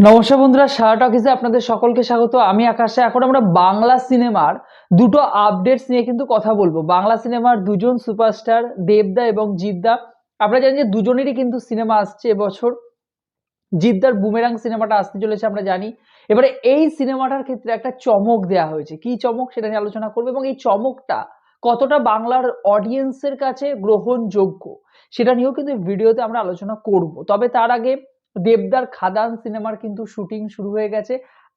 নমস্কার বন্ধুরা, সারা টকিজে আপনাদের সকলকে স্বাগত। আমি আকাশে। এখন আমরা বাংলা সিনেমার দুটো আপডেটস নিয়ে কিন্তু কথা বলব। বাংলা সিনেমার দুজন সুপারস্টার, দেবদা এবং জিদ্দা। আপনারা জানেন যে দুজনেরই কিন্তু সিনেমা আসছে এবছর। জিদ্দার বুমেরাং সিনেমাটা আসতে চলেছে, আমরা জানি। এবারে এই সিনেমাটার ক্ষেত্রে একটা চমক দেয়া হয়েছে। কি চমক সেটা নিয়ে আলোচনা করব এবং এই চমকটা কতটা বাংলার অডিয়েন্সের কাছে গ্রহণযোগ্য সেটা নিয়েও কিন্তু ভিডিওতে আমরা আলোচনা করব। তবে তার আগে দেবদার খাদান সিনেমার কিন্তু শুটিং শুরু হয়ে গেছে।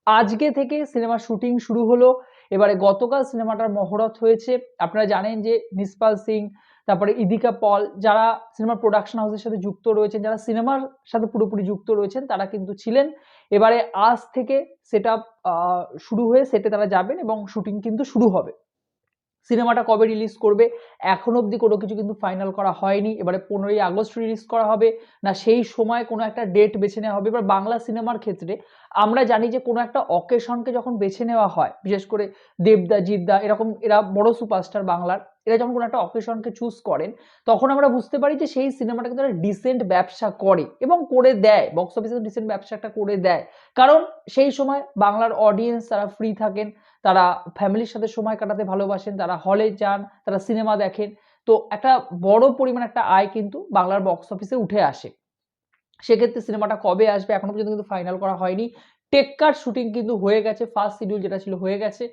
আজকে থেকে সিনেমার শুটিং শুরু হলো। এবারে গতকাল সিনেমাটার মহরত হয়েছে। আপনারা জানেন যে নিসপাল সিং, তারপরে ইদিকা পল, যারা সিনেমার প্রোডাকশন হাউসের সাথে যুক্ত রয়েছেন, যারা সিনেমার সাথে পুরোপুরি যুক্ত রয়েছেন, তারা কিন্তু ছিলেন। এবারে আজ থেকে সেট শুরু হয়ে সেটে তারা যাবেন এবং শুটিং কিন্তু শুরু হবে। সিনেমাটা কবে রিলিজ করবে? এখন অবধি কোনো কিছু কিন্তু ফাইনাল করা হয়নি। এবারে পনেরোই আগস্ট রিলিজ করা হবে। না, সেই সময় কোনো একটা ডেট বেছে নেওয়া হবে। এবার বাংলা সিনেমার ক্ষেত্রে আমরা জানি যে কোনো একটা অকেশনকে যখন বেছে নেওয়া হয়, বিশেষ করে দেবদা, জিদ্দা, এরকম এরা বড় সুপারস্টার বাংলার এরা যখন কোনো একটা অকেশনকে চুজ করেন, তখন আমরা বুঝতে পারি যে সেই সিনেমাটা কিন্তু একটা ডিসেন্ট ব্যবসা করে এবং করে দেয়। বক্স অফিসে ডিসেন্ট ব্যবসা একটা করে দেয়। কারণ সেই সময় বাংলার অডিয়েন্স তারা ফ্রি থাকেন, তারা ফ্যামিলির সাথে সময় কাটাতে ভালোবাসেন, তারা হলে যান, তারা সিনেমা দেখেন। তো একটা বড় পরিমাণ একটা আয় কিন্তু বাংলার বক্স অফিসে উঠে আসে। সেক্ষেত্রে সিনেমাটা কবে আসবে এখনও পর্যন্ত কিন্তু ফাইনাল করা হয়নি। টেক্কার শুটিং কিন্তু হয়ে গেছে ফার্স্ট শিডিউল যেটা ছিল হয়ে গেছে।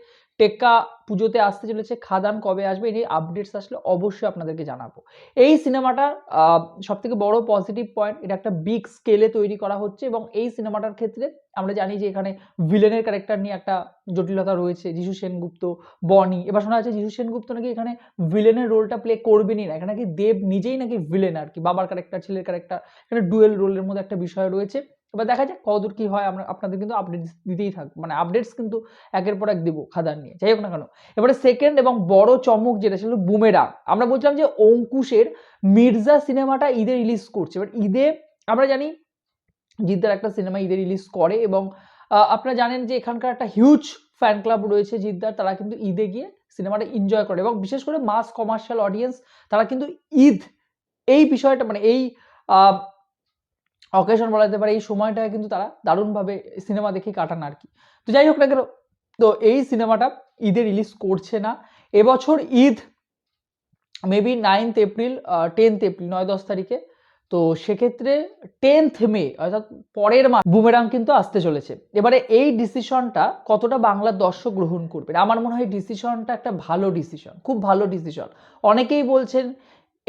টেক্কা পুজোতে আসতে চলেছে, খাদান কবে আসবে এই আপডেটস আসলে অবশ্যই আপনাদেরকে জানাব। এই সিনেমাটা সব থেকে বড় পজিটিভ পয়েন্ট এটা একটা বিগ স্কেলে তৈরি করা হচ্ছে এবং এই সিনেমাটার ক্ষেত্রে আমরা জানি যে এখানে ভিলেনের ক্যারেক্টার নিয়ে একটা জটিলতা রয়েছে, যিশু সেনগুপ্ত, বনি। এবার শোনা যাচ্ছে যিশু সেনগুপ্ত নাকি এখানে ভিলেনের রোলটা প্লে করবেনই না। এখানে নাকি দেব নিজেই নাকি ভিলেন আর কি, বাবার ক্যারেক্টার ছেলের ক্যারেক্টার এখানে ডুয়েল রোলের মধ্যে একটা বিষয় রয়েছে। এবার দেখা যাক কতদূর কি হয়, আমরা আপনাদের কিন্তু আপডেট দিতেই থাকব মানে আপডেটস কিন্তু একের পর এক দিব খাদান নিয়ে, যাই হোক না কেন। এবারে সেকেন্ড এবং বড় চমক যেটা ছিল বুমেরা আমরা বলছিলাম যে অঙ্কুশের মির্জা সিনেমাটা ঈদে রিলিজ করছে। এবার ঈদে আমরা জানি জিদ্দার একটা সিনেমা ঈদে রিলিজ করে এবং আপনারা জানেন যে এখানকার একটা হিউজ ফ্যান ক্লাব রয়েছে জিদ্দার, তারা কিন্তু ঈদে গিয়ে সিনেমাটা এনজয় করে এবং বিশেষ করে মাস কমার্শিয়াল অডিয়েন্স তারা কিন্তু ঈদ, এই বিষয়টা মানে এই অকেশন বলা যেতে পারে, এই সময়টা কিন্তু তারা দারুণভাবে সিনেমা দেখে কাটান আর কি। তো যাই হোক না কেন, তো এই সিনেমাটা ঈদে রিলিজ করছে না। এবছর Eid maybe ninth April tenth April নয় দশ তারিখে। তো সেক্ষেত্রে টেন্থ মে অর্থাৎ পরের মাস বুমেরাং কিন্তু আসতে চলেছে। এবারে এই ডিসিশনটা কতটা বাংলার দর্শক গ্রহণ করবে? আমার মনে হয় ডিসিশনটা একটা ভালো ডিসিশন খুব ভালো ডিসিশন অনেকেই বলছেন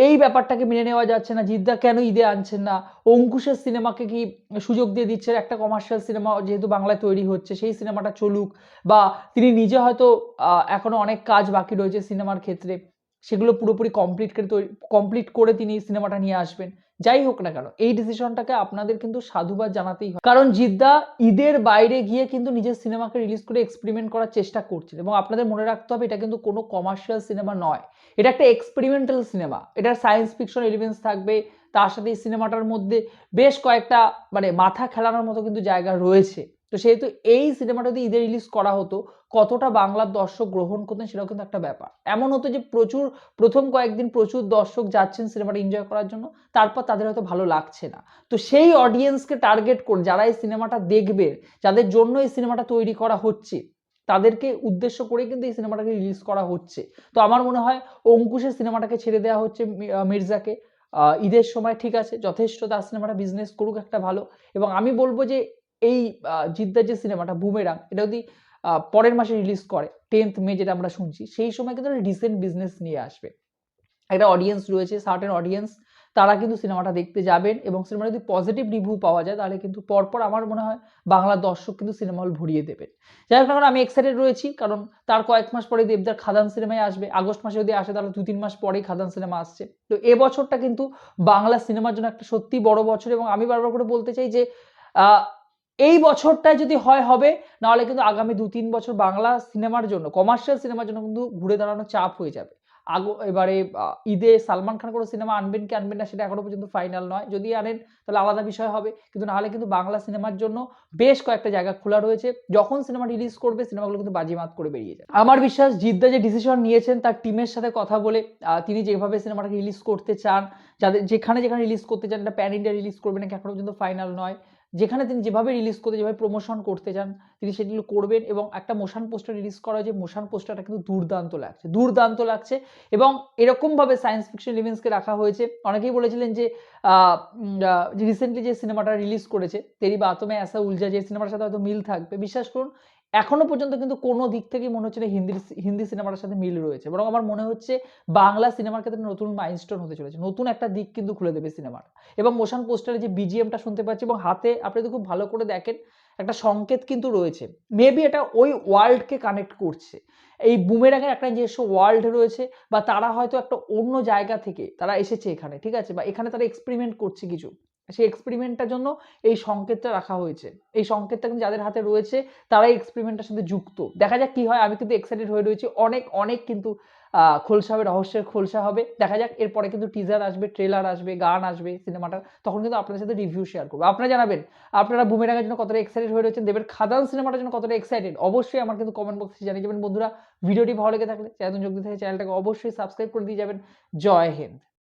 এই ব্যাপারটাকে মেনে নেওয়া যাচ্ছে না জিদ্দা কেন ঈদে আনছেন না? অঙ্কুশের সিনেমাকে কি সুযোগ দিয়ে দিচ্ছেন? একটা কমার্শিয়াল সিনেমা যেহেতু বাংলায় তৈরি হচ্ছে সেই সিনেমাটা চলুক বা তিনি নিজে হয়তো আহ, এখনও অনেক কাজ বাকি রয়েছে সিনেমার ক্ষেত্রে সেগুলো পুরোপুরি কমপ্লিট করে তৈরি কমপ্লিট করে তিনি সিনেমাটা নিয়ে আসবেন। যাই হোক না কেন, এই ডিসিশনটাকে আপনাদের কিন্তু সাধুবাদ জানাতেই হয়। কারণ জিদ্দা ঈদের বাইরে গিয়ে কিন্তু নিজের সিনেমাকে রিলিজ করে এক্সপেরিমেন্ট করার চেষ্টা করছে এবং আপনাদের মনে রাখতে হবে এটা কিন্তু কোনো কমার্শিয়াল সিনেমা নয়। এটা একটা এক্সপেরিমেন্টাল সিনেমা এটার সায়েন্স ফিকশন এলিমেন্টস থাকবে, তার সাথে এই সিনেমাটার মধ্যে বেশ কয়েকটা মানে মাথা খেলানোর মতো কিন্তু জায়গা রয়েছে। তো সেহেতু এই সিনেমাটা যদি ঈদে রিলিজ করা হতো, কতটা বাংলার দর্শক গ্রহণ করতেন সেটাও কিন্তু একটা ব্যাপার। এমন হতো যে প্রচুর, প্রথম কয়েকদিন প্রচুর দর্শক যাচ্ছেন সিনেমাটা এনজয় করার জন্য, তারপর তাদের হয়তো ভালো লাগছে না। তো সেই অডিয়েন্সকে টার্গেট করে, যারা এই সিনেমাটা দেখবে, যাদের জন্য এই সিনেমাটা তৈরি করা হচ্ছে, তাদেরকে উদ্দেশ্য করে কিন্তু এই সিনেমাটাকে রিলিজ করা হচ্ছে। তো আমার মনে হয় অঙ্কুশের সিনেমাটাকে ছেড়ে দেওয়া হচ্ছে মির্জাকে। ঈদের সময় ঠিক আছে, যথেষ্ট তার সিনেমাটা বিজনেস করুক একটা ভালো। এবং আমি বলব যে এই জিদ্দার যে সিনেমাটা, বুমেরাং, এটা যদি পরের মাসে রিলিজ করে, টেন্থ মে যেটা আমরা শুনছি, সেই সময় কিন্তু রিসেন্ট বিজনেস নিয়ে আসবে। একটা অডিয়েন্স রয়েছে সার্টেন অডিয়েন্স তারা কিন্তু সিনেমাটা দেখতে যাবেন এবং সিনেমাটা যদি পজিটিভ রিভিউ পাওয়া যায়, তাহলে কিন্তু পরপর আমার মনে হয় বাংলার দর্শক কিন্তু সিনেমা হল ভরিয়ে দেবে যাই হোক আমি এক্সাইটেড রয়েছি, কারণ তার কয়েক মাস পরে দেবদার খাদান সিনেমায় আসবে। আগস্ট মাসে যদি আসে, তাহলে দু তিন মাস পরেই খাদান সিনেমা আসছে। তো এ বছরটা কিন্তু বাংলা সিনেমার জন্য একটা সত্যি বড় বছর এবং আমি বারবার করে বলতে চাই যে এই বছরটায় যদি হয়, হবে, নাহলে কিন্তু আগামী দু তিন বছর বাংলা সিনেমার জন্য কমার্শিয়াল সিনেমার জন্য কিন্তু ঘুরে দাঁড়ানো চাপ হয়ে যাবে। আগো, এবারে ঈদে সালমান খান কোনো সিনেমা আনবেন কি আনবেন না সেটা এখনও পর্যন্ত ফাইনাল নয়। যদি আনেন, তাহলে আলাদা বিষয় হবে। কিন্তু নাহলে কিন্তু বাংলা সিনেমার জন্য বেশ কয়েকটা জায়গা খোলা রয়েছে। যখন সিনেমা রিলিজ করবে, সিনেমাগুলো কিন্তু বাজিমাত করে বেরিয়ে যাবে। আমার বিশ্বাস, জিদ্দা যে ডিসিশন নিয়েছেন, তার টিমের সাথে কথা বলে তিনি যেভাবে সিনেমাটাকে রিলিজ করতে চান, যাদের যেখানে যেখানে রিলিজ করতে চান এটা প্যান ইন্ডিয়া রিলিজ করবে নাকি এখনও পর্যন্ত ফাইনাল নয়। যেখানে তিনি যেভাবে রিলিজ করতে, যেভাবে প্রমোশন করতে চান, তিনি সেগুলো করবেন এবং একটা মোশন পোস্টার রিলিজ করা যে মোশন পোস্টারটা কিন্তু দুর্দান্ত লাগছে দুর্দান্ত লাগছে এবং এরকমভাবে সায়েন্স ফিকশন ইভেন্টসকে রাখা হয়েছে। অনেকেই বলেছিলেন যে রিসেন্টলি যে সিনেমাটা রিলিজ করেছে, তেরি বাতমে আসা উলজা যে সিনেমাটার সাথে হয়তো মিল থাকবে, বিশ্বাস করুন এখনও পর্যন্ত কিন্তু কোনো দিক থেকে মনে হচ্ছে না হিন্দি হিন্দি সিনেমাটার সাথে মিল রয়েছে। বরং আমার মনে হচ্ছে বাংলা সিনেমার ক্ষেত্রে নতুন মাইলস্টোন হতে চলেছে। নতুন একটা দিক কিন্তু খুলে দেবে সিনেমার এবং মোশন পোস্টারে যে বিজিএমটা শুনতে পাচ্ছি এবং হাতে আপনি যদি খুব ভালো করে দেখেন, একটা সংকেত কিন্তু রয়েছে। মেবি এটা ওই ওয়ার্ল্ডকে কানেক্ট করছে। এই বুমেরাঙের একটা নিজস্ব ওয়ার্ল্ড রয়েছে বা তারা হয়তো একটা অন্য জায়গা থেকে তারা এসেছে এখানে, ঠিক আছে? বা এখানে তারা এক্সপেরিমেন্ট করছে কিছু। সেই এক্সপেরিমেন্টটার জন্য এই সংকেতটা রাখা হয়েছে। এই সংকেতটা কিন্তু যাদের হাতে রয়েছে, তারাই এক্সপেরিমেন্টের সাথে যুক্ত। দেখা যাক কি হয়, আমি কিন্তু এক্সাইটেড হয়ে রয়েছি। অনেক অনেক কিন্তু খোলসা হবে, রহস্যের খোলসা হবে। দেখা যাক, এরপরে কিন্তু টিজার আসবে ট্রেলার আসবে, গান আসবে সিনেমাটার তখন কিন্তু আপনাদের সাথে রিভিউ শেয়ার করব। আপনারা জানাবেন, আপনারা বুমেরাঙের জন্য কতটা এক্সাইটেড হয়ে রয়েছেন? দেবের খাদান সিনেমাটার জন্য কতটা এক্সাইটেড অবশ্যই আমার কিন্তু কমেন্ট বক্সে জানিয়ে যাবেন। বন্ধুরা, ভিডিওটি ভালো লেগে থাকলে, চ্যানেল যোগ দিতে চ্যানেলটাকে অবশ্যই সাবস্ক্রাইব করে দিয়ে যাবেন। জয় হিন্দ।